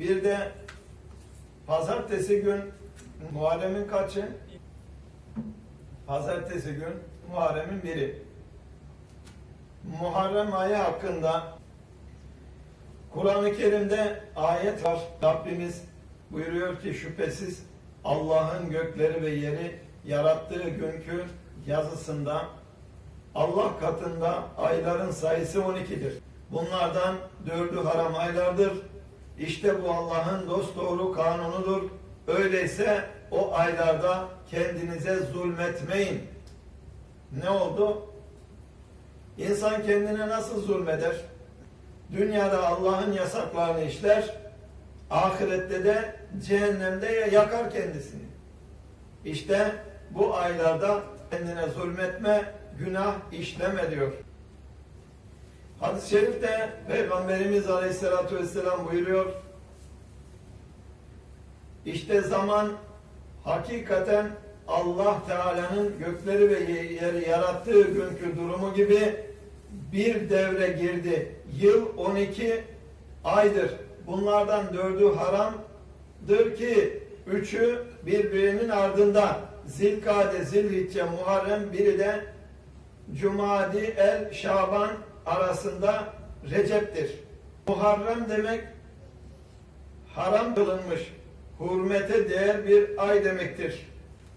Bir de pazartesi gün Muharrem'in kaçı? Pazartesi gün Muharrem'in biri. Muharrem ayı hakkında Kur'an-ı Kerim'de ayet var. Rabbimiz buyuruyor ki şüphesiz Allah'ın gökleri ve yeri yarattığı günkü yazısında Allah katında ayların sayısı 12'dir. Bunlardan dördü haram aylardır. İşte bu Allah'ın dosdoğru kanunudur. Öyleyse o aylarda kendinize zulmetmeyin. Ne oldu? İnsan kendine nasıl zulmeder? Dünyada Allah'ın yasaklarını işler, ahirette de cehennemde yakar kendisini. İşte bu aylarda kendine zulmetme, günah işleme diyor. Hadis-i şerifte Peygamberimiz Aleyhisselatü Vesselam buyuruyor. İşte zaman hakikaten Allah Teala'nın gökleri ve yeri yarattığı günkü durumu gibi bir devre girdi. Yıl 12 aydır. Bunlardan dördü haramdır ki üçü birbirinin ardında Zilkade, Zilhicce, Muharrem biri de Cumadi el Şaban arasında Recep'tir. Muharrem demek haram kılınmış, hürmete değer bir ay demektir.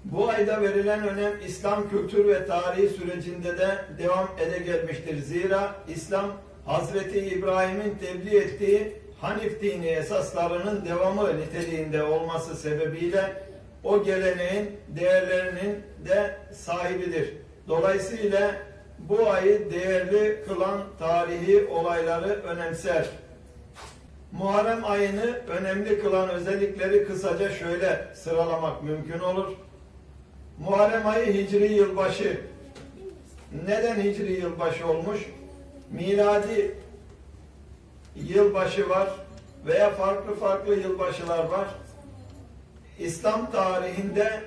Bu ayda verilen önem İslam kültür ve tarihi sürecinde de devam ede gelmiştir. Zira İslam Hazreti İbrahim'in tebliğ ettiği Hanif dini esaslarının devamı niteliğinde olması sebebiyle o geleneğin değerlerinin de sahibidir. Dolayısıyla bu ayı değerli kılan tarihi olayları önemser. Muharrem ayını önemli kılan özellikleri kısaca şöyle sıralamak mümkün olur. Muharrem ayı Hicri yılbaşı. Neden Hicri yılbaşı olmuş? Miladi yılbaşı var veya farklı farklı yılbaşılar var. İslam tarihinde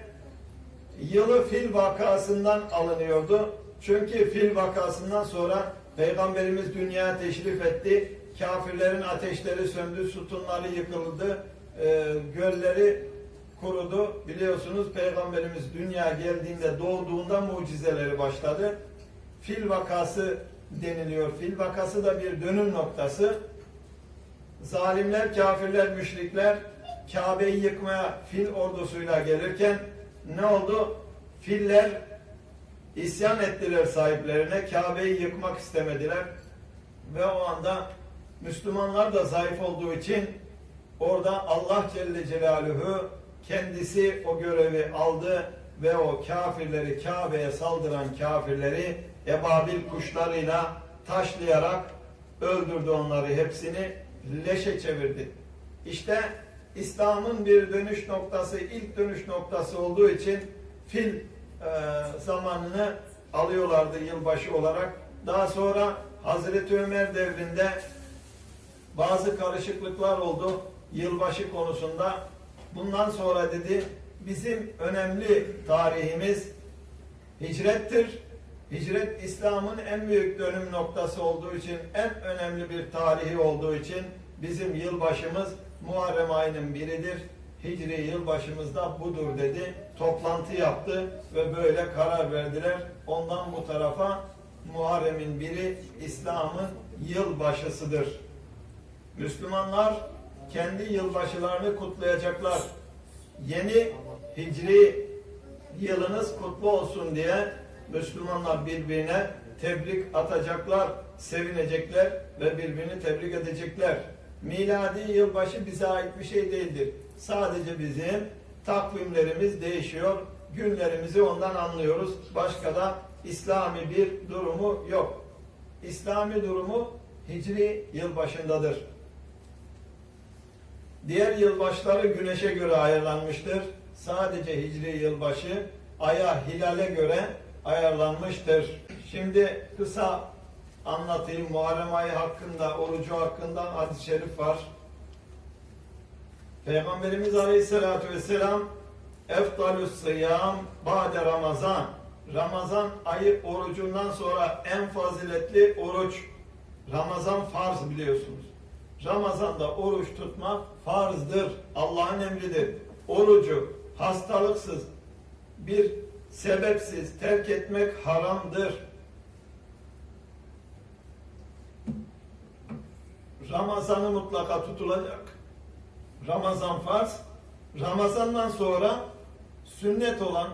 yılı fil vakasından alınıyordu. Çünkü fil vakasından sonra Peygamberimiz dünyaya teşrif etti. Kafirlerin ateşleri söndü, sütunları yıkıldı, e, gölleri kurudu. Biliyorsunuz Peygamberimiz dünya geldiğinde doğduğunda mucizeleri başladı. Fil vakası deniliyor. Fil vakası da bir dönüm noktası. Zalimler, kafirler, müşrikler Kabe'yi yıkmaya fil ordusuyla gelirken ne oldu? Filler isyan ettiler sahiplerine. Kabe'yi yıkmak istemediler. Ve o anda Müslümanlar da zayıf olduğu için orada Allah Celle Celaluhu kendisi o görevi aldı ve o kafirleri Kabe'ye saldıran kafirleri ebabil kuşlarıyla taşlayarak öldürdü onları hepsini leşe çevirdi. İşte İslam'ın bir dönüş noktası, ilk dönüş noktası olduğu için fil e, zamanını alıyorlardı yılbaşı olarak. Daha sonra Hazreti Ömer devrinde bazı karışıklıklar oldu yılbaşı konusunda. Bundan sonra dedi bizim önemli tarihimiz hicrettir. Hicret İslam'ın en büyük dönüm noktası olduğu için, en önemli bir tarihi olduğu için bizim yılbaşımız Muharrem ayının biridir. Hicri yılbaşımız da budur dedi. Toplantı yaptı ve böyle karar verdiler. Ondan bu tarafa Muharrem'in biri İslam'ın yılbaşısıdır. Müslümanlar kendi yılbaşılarını kutlayacaklar. Yeni hicri yılınız kutlu olsun diye Müslümanlar birbirine tebrik atacaklar, sevinecekler ve birbirini tebrik edecekler. Miladi yılbaşı bize ait bir şey değildir. Sadece bizim takvimlerimiz değişiyor. Günlerimizi ondan anlıyoruz. Başka da İslami bir durumu yok. İslami durumu Hicri yılbaşındadır. Diğer yılbaşları güneşe göre ayarlanmıştır. Sadece Hicri yılbaşı aya, hilale göre ayarlanmıştır. Şimdi kısa anlatayım. Muharrem ayı hakkında, orucu hakkında hadis-i şerif var. Peygamberimiz Aleyhisselatü Vesselam Eftalus sıyam ba'de Ramazan Ramazan ayı orucundan sonra en faziletli oruç Ramazan farz biliyorsunuz. Ramazan'da oruç tutmak farzdır. Allah'ın emridir. Orucu hastalıksız bir sebepsiz terk etmek haramdır. Ramazan'ı mutlaka tutulacak. Ramazan farz. Ramazan'dan sonra sünnet olan,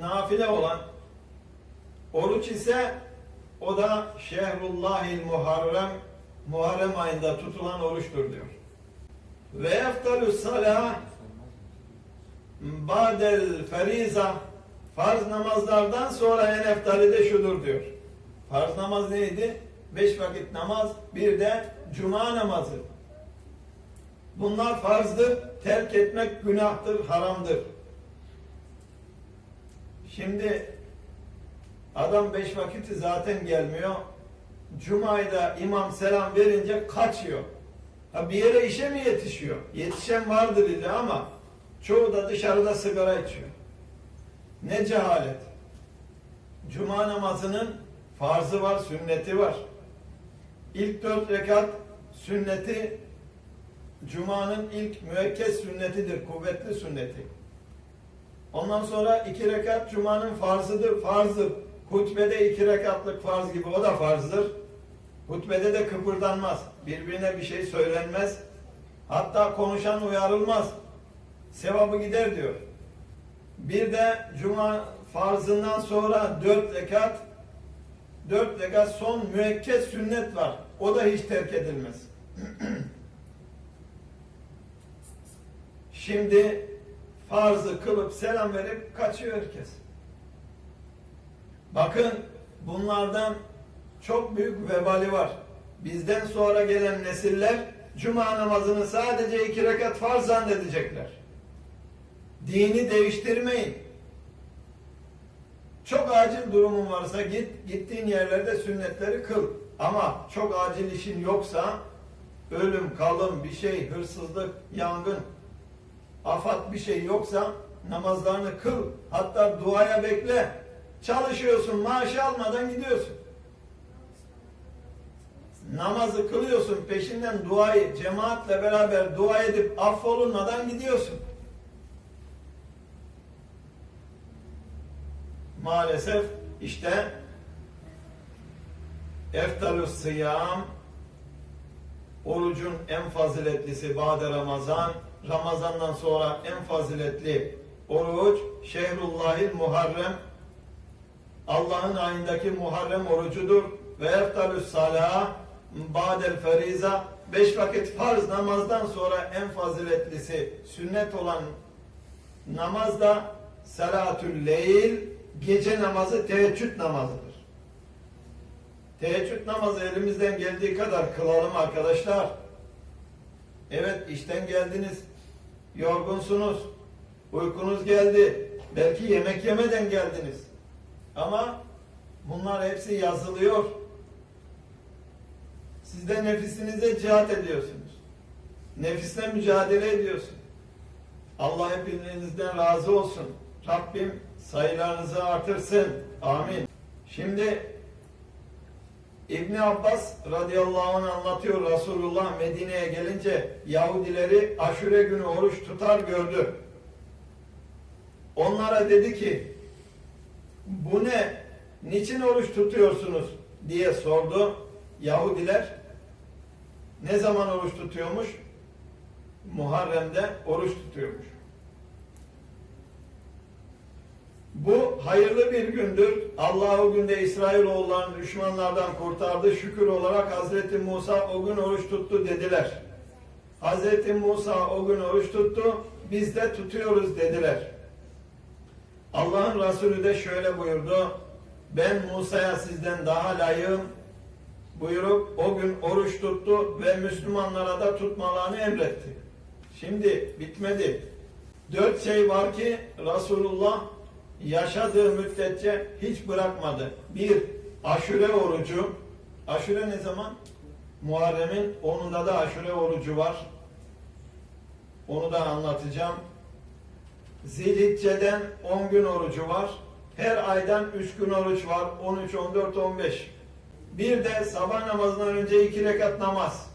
nafile olan oruç ise o da şehrullahil muharrem Muharrem ayında tutulan oruçtur diyor. Ve eftalü salah badel feriza farz namazlardan sonra en eftali de şudur diyor. Farz namaz neydi? Beş vakit namaz, bir de cuma namazı. Bunlar farzdır. Terk etmek günahtır, haramdır. Şimdi adam beş vakiti zaten gelmiyor. Cuma'yda imam selam verince kaçıyor. Ha bir yere işe mi yetişiyor? Yetişen vardır illa ama çoğu da dışarıda sigara içiyor. Ne cehalet. Cuma namazının farzı var, sünneti var. İlk dört rekat sünneti Cuma'nın ilk müekkez sünnetidir, kuvvetli sünneti. Ondan sonra iki rekat Cuma'nın farzıdır, farzdır. Hutbede iki rekatlık farz gibi o da farzdır. Hutbede de kıpırdanmaz. Birbirine bir şey söylenmez. Hatta konuşan uyarılmaz. Sevabı gider diyor. Bir de cuma farzından sonra dört rekat dört rekat son müekkez sünnet var. O da hiç terk edilmez. Şimdi farzı kılıp selam verip kaçıyor herkes. Bakın bunlardan çok büyük vebali var. Bizden sonra gelen nesiller cuma namazını sadece iki rekat farz zannedecekler. Dini değiştirmeyin. Çok acil durumun varsa git, gittiğin yerlerde sünnetleri kıl. Ama çok acil işin yoksa ölüm, kalım, bir şey, hırsızlık, yangın, afat bir şey yoksa namazlarını kıl. Hatta duaya bekle. Çalışıyorsun, maaşı almadan gidiyorsun. Namazı kılıyorsun, peşinden duayı cemaatle beraber dua edip affolunmadan gidiyorsun. Maalesef işte eftalus sıyam orucun en faziletlisi Bade Ramazan Ramazandan sonra en faziletli oruç Şehrullahil Muharrem Allah'ın ayındaki Muharrem orucudur ve eftalus salah Badel feriza beş vakit farz namazdan sonra en faziletlisi sünnet olan namaz da salatül leyl gece namazı teheccüd namazıdır. Teheccüd namazı elimizden geldiği kadar kılalım arkadaşlar. Evet işten geldiniz. Yorgunsunuz. Uykunuz geldi. Belki yemek yemeden geldiniz. Ama bunlar hepsi yazılıyor. Siz de nefisinize cihat ediyorsunuz. Nefisle mücadele ediyorsun. Allah hepinizden razı olsun. Rabbim sayılarınızı artırsın. Amin. Şimdi İbn Abbas radıyallahu anh anlatıyor Resulullah Medine'ye gelince Yahudileri aşure günü oruç tutar gördü. Onlara dedi ki bu ne? Niçin oruç tutuyorsunuz? diye sordu. Yahudiler ne zaman oruç tutuyormuş? Muharrem'de oruç tutuyormuş. Bu hayırlı bir gündür. Allah o günde İsrailoğullarını düşmanlardan kurtardı. Şükür olarak Hazreti Musa o gün oruç tuttu dediler. Hazreti Musa o gün oruç tuttu. Biz de tutuyoruz dediler. Allah'ın Resulü de şöyle buyurdu. Ben Musa'ya sizden daha layığım buyurup o gün oruç tuttu ve Müslümanlara da tutmalarını emretti. Şimdi bitmedi. Dört şey var ki Resulullah yaşadığı müddetçe hiç bırakmadı. Bir, aşure orucu. Aşure ne zaman? Muharrem'in onunda da aşure orucu var. Onu da anlatacağım. Zilhicce'den 10 gün orucu var. Her aydan 3 gün oruç var. 13, 14, 15. Bir de sabah namazından önce iki rekat namaz.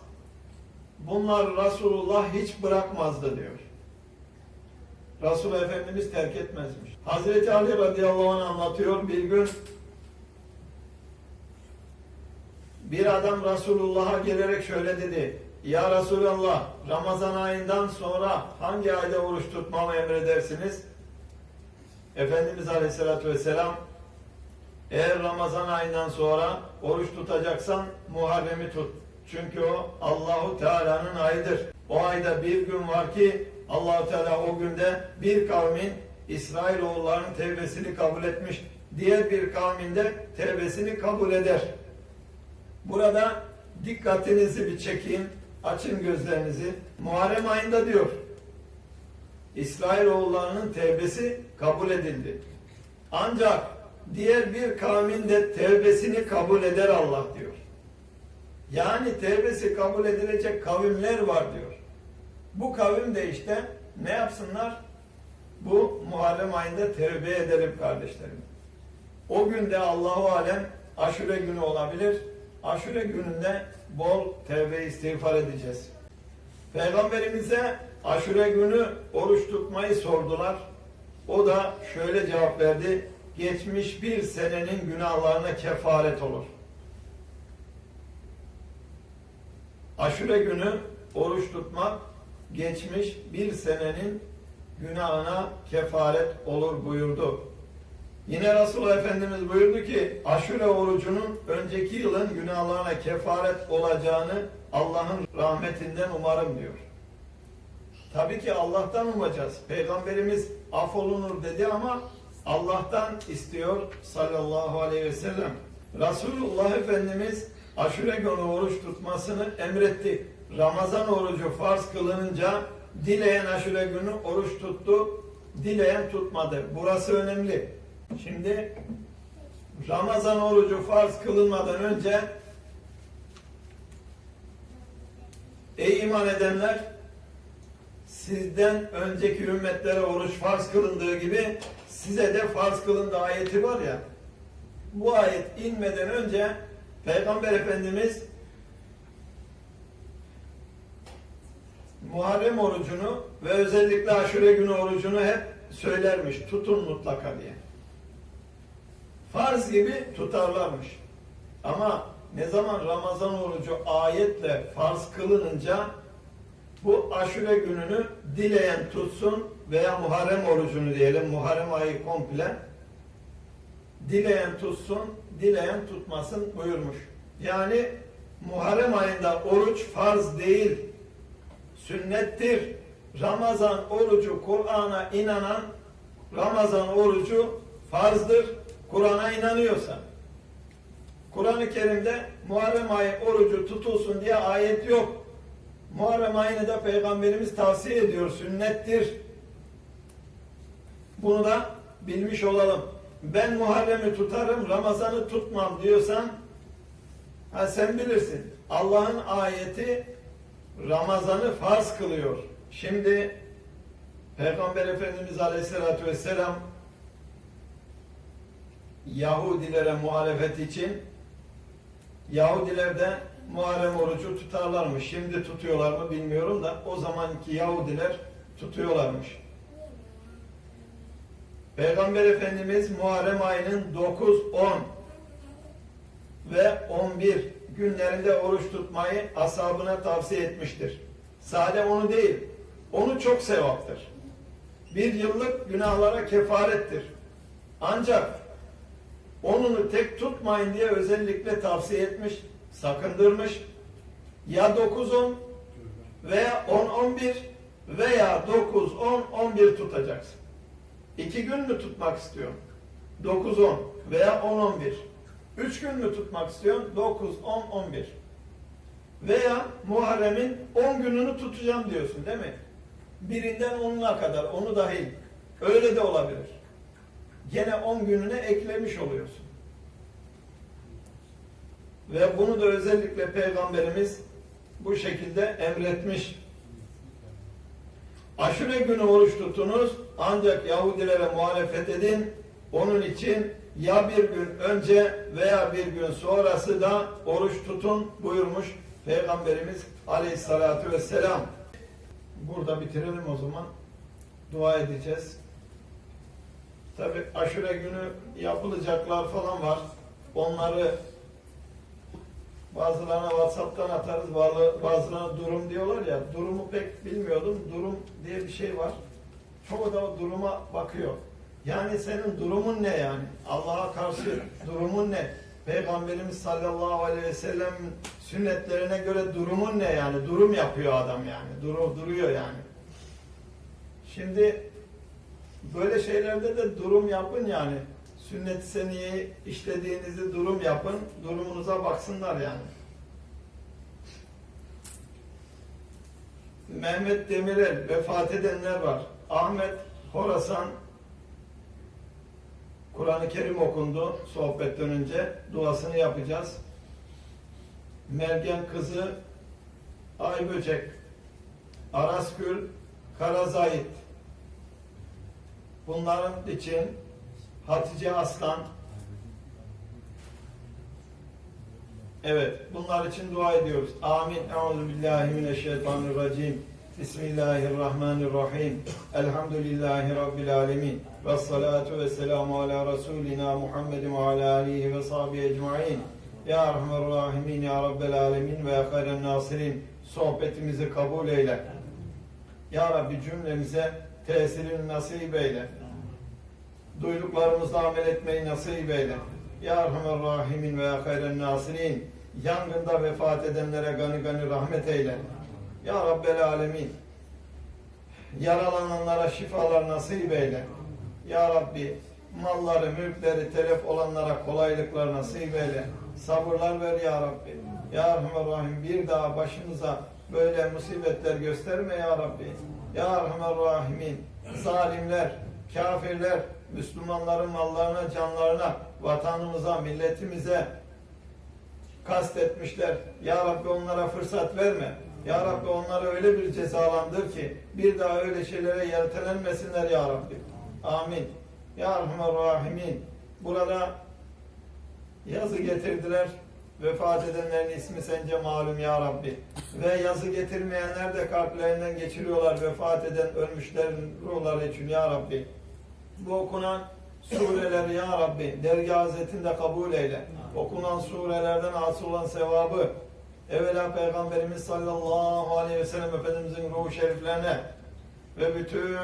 bunlar Resulullah hiç bırakmazdı diyor. Resul Efendimiz terk etmezmiş. Hazreti Ali radıyallahu anh anlatıyor bir gün bir adam Resulullah'a gelerek şöyle dedi. Ya Resulallah Ramazan ayından sonra hangi ayda oruç tutmamı emredersiniz? Efendimiz Aleyhisselatü Vesselam eğer Ramazan ayından sonra oruç tutacaksan Muharrem'i tut. Çünkü o Allahu Teala'nın ayıdır. O ayda bir gün var ki Allahu Teala o günde bir kavmin İsrailoğullarının tevbesini kabul etmiş. Diğer bir kavmin de tevbesini kabul eder. Burada dikkatinizi bir çekin. Açın gözlerinizi. Muharrem ayında diyor. İsrailoğullarının tevbesi kabul edildi. Ancak diğer bir kavmin de tevbesini kabul eder Allah diyor. Yani tevbesi kabul edilecek kavimler var diyor. Bu kavim de işte ne yapsınlar? Bu Muharrem ayında tevbe edelim kardeşlerim. O günde Allahu alem aşure günü olabilir. Aşure gününde bol tevbe istiğfar edeceğiz. Peygamberimize aşure günü oruç tutmayı sordular. O da şöyle cevap verdi. Geçmiş bir senenin günahlarına kefaret olur. Aşure günü oruç tutmak geçmiş bir senenin günahına kefaret olur buyurdu. Yine Resulullah Efendimiz buyurdu ki aşure orucunun önceki yılın günahlarına kefaret olacağını Allah'ın rahmetinden umarım diyor. Tabii ki Allah'tan umacağız. Peygamberimiz affolunur dedi ama Allah'tan istiyor sallallahu aleyhi ve sellem. Resulullah Efendimiz aşure günü oruç tutmasını emretti. Ramazan orucu farz kılınınca dileyen aşure günü oruç tuttu, dileyen tutmadı. Burası önemli. Şimdi Ramazan orucu farz kılınmadan önce ey iman edenler sizden önceki ümmetlere oruç farz kılındığı gibi size de farz kılındı ayeti var ya bu ayet inmeden önce Peygamber Efendimiz Muharrem orucunu ve özellikle aşure günü orucunu hep söylermiş. Tutun mutlaka diye. Farz gibi tutarlarmış. Ama ne zaman Ramazan orucu ayetle farz kılınınca bu aşure gününü dileyen tutsun veya Muharrem orucunu diyelim. Muharrem ayı komple dileyen tutsun, dileyen tutmasın buyurmuş. Yani Muharrem ayında oruç farz değil, sünnettir. Ramazan orucu Kur'an'a inanan Ramazan orucu farzdır. Kur'an'a inanıyorsa. Kur'an-ı Kerim'de Muharrem ayı orucu tutulsun diye ayet yok. Muharrem ayını da Peygamberimiz tavsiye ediyor. Sünnettir. Bunu da bilmiş olalım. Ben Muharrem'i tutarım, Ramazan'ı tutmam diyorsan ha sen bilirsin. Allah'ın ayeti Ramazan'ı farz kılıyor. Şimdi Peygamber Efendimiz Aleyhisselatü Vesselam Yahudilere muhalefet için Yahudiler de Muharrem orucu tutarlarmış. Şimdi tutuyorlar mı bilmiyorum da o zamanki Yahudiler tutuyorlarmış. Peygamber Efendimiz Muharrem ayının 9, 10 ve 11 günlerinde oruç tutmayı ashabına tavsiye etmiştir. Sade onu değil, onu çok sevaptır. Bir yıllık günahlara kefarettir. Ancak onunu tek tutmayın diye özellikle tavsiye etmiş, sakındırmış. Ya 9-10 veya 10-11 veya 9-10-11 tutacaksın. İki gün mü tutmak istiyorsun? 9-10 veya 10-11. Üç gün mü tutmak istiyorsun? 9-10-11. Veya Muharrem'in 10 gününü tutacağım diyorsun değil mi? Birinden 10'una kadar, onu dahil. Öyle de olabilir. Gene 10 gününe eklemiş oluyorsun. Ve bunu da özellikle Peygamberimiz bu şekilde emretmiş. Aşure günü oruç tutunuz ancak Yahudilere muhalefet edin. Onun için ya bir gün önce veya bir gün sonrası da oruç tutun buyurmuş Peygamberimiz aleyhissalatu vesselam. Burada bitirelim o zaman. Dua edeceğiz. Tabi aşure günü yapılacaklar falan var. Onları bazılarına WhatsApp'tan atarız, bazı- bazılarına durum diyorlar ya. Durumu pek bilmiyordum. Durum diye bir şey var. Çoğu da duruma bakıyor. Yani senin durumun ne yani? Allah'a karşı durumun ne? Peygamberimiz sallallahu aleyhi ve sellem sünnetlerine göre durumun ne yani? Durum yapıyor adam yani. Duru, duruyor yani. Şimdi böyle şeylerde de durum yapın yani. Sünnet-i işlediğinizi durum yapın. Durumunuza baksınlar yani. Mehmet Demirel vefat edenler var. Ahmet Horasan Kur'an-ı Kerim okundu sohbetten önce. Duasını yapacağız. Mergen kızı Ayböcek Araskül Karazayit Bunların için Hatice Aslan Evet, bunlar için dua ediyoruz. Amin. Euzu billahi mineşşeytanirracim. Bismillahirrahmanirrahim. Elhamdülillahi rabbil alamin. Ves salatu vesselamu ala rasulina Muhammedin ve ala alihi ve sahbihi ecmaîn. Ya Erhamer Rahimin, Ya Rabbel Alemin ve Ya Hayren Nasirin. Sohbetimizi kabul eyle. Ya Rabbi cümlemize tesirini nasip eyle. Duyduklarımızla amel etmeyi nasip eyle. Ya Erhamer Rahimin ve Ya Hayren Nasirin. Yangında vefat edenlere gani gani rahmet eyle. Ya Rabbel Alemin. Yaralananlara şifalar nasip eyle. Ya Rabbi malları, mülkleri telef olanlara kolaylıklar nasip eyle. Sabırlar ver Ya Rabbi. Ya Erhamer Rahim bir daha başımıza böyle musibetler gösterme Ya Rabbi. Ya Erhamer Rahimin. Zalimler, kafirler, Müslümanların mallarına, canlarına, vatanımıza, milletimize kastetmişler. Ya Rabbi onlara fırsat verme. Ya Rabbi onları öyle bir cezalandır ki bir daha öyle şeylere yeltelenmesinler Ya Rabbi. Amin. Ya Erhamer Rahimin. Burada yazı getirdiler. Vefat edenlerin ismi sence malum Ya Rabbi. Ve yazı getirmeyenler de kalplerinden geçiriyorlar vefat eden ölmüşlerin ruhları için Ya Rabbi. Bu okunan sureleri Ya Rabbi dergah hazretinde kabul eyle. Okunan surelerden hasıl olan sevabı evvela Peygamberimiz sallallahu aleyhi ve sellem Efendimizin ruhu şeriflerine ve bütün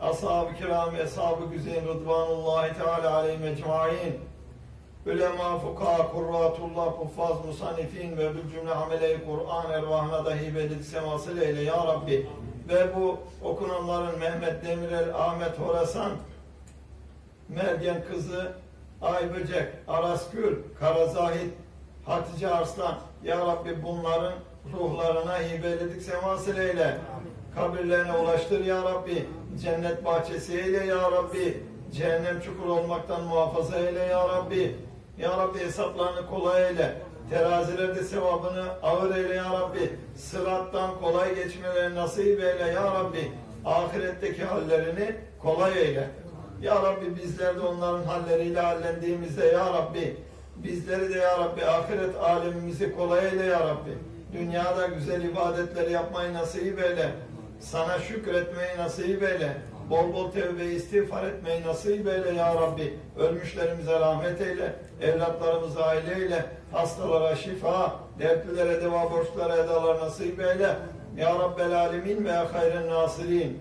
ashab-ı kiram, ashab-ı güzeyin rıdvanullahi teala aleyhi mecmain Ülema, fukaha, kurratullah, kuffaz, musanifin ve bir cümle hamele-i Kur'an ervahına da hibelik semasıl eyle ya Rabbi. Ve bu okunanların Mehmet Demirel, Ahmet Horasan, Meryem kızı, Ayböcek, Araskül, Karazahit, Hatice Arslan, Ya Rabbi bunların ruhlarına hibeledik semasıl eyle. Kabirlerine ulaştır Ya Rabbi. Cennet bahçesi eyle Ya Rabbi. Cehennem çukur olmaktan muhafaza eyle Ya Rabbi. Ya Rabbi hesaplarını kolay eyle. Terazilerde sevabını ağır eyle Ya Rabbi. Sırattan kolay geçmeleri nasip eyle Ya Rabbi. Ahiretteki hallerini kolay eyle. Ya Rabbi bizler de onların halleriyle hallendiğimizde Ya Rabbi bizleri de Ya Rabbi ahiret alemimizi kolay eyle Ya Rabbi. Dünyada güzel ibadetleri yapmayı nasip eyle. Sana şükretmeyi nasip eyle. Bol bol tevbe istiğfar etmeyi nasip eyle Ya Rabbi. Ölmüşlerimize rahmet eyle. Evlatlarımıza aile eyle. Hastalara şifa, dertlilere deva, borçlara edalar nasip eyle. Ya Rabbel Alemin ve hayren nasirin.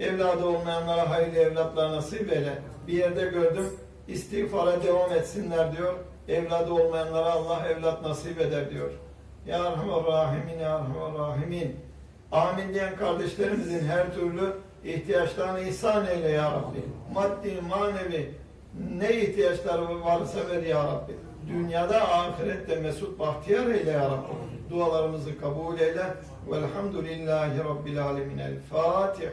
Evladı olmayanlara hayırlı evlatlar nasip eyle. Bir yerde gördüm, istiğfara devam etsinler diyor. Evladı olmayanlara Allah evlat nasip eder diyor. Ya Erhamer Rahimin, Ya Erhamer Rahimin. Amin diyen kardeşlerimizin her türlü ihtiyaçlarını ihsan eyle Ya Rabbi. Maddi, manevi ne ihtiyaçları varsa ver Ya Rabbi. Dünyada, ahirette mesut bahtiyar eyle Ya Rabbi. Dualarımızı kabul eyle. Velhamdülillahi Rabbil Alemin. El Fatiha.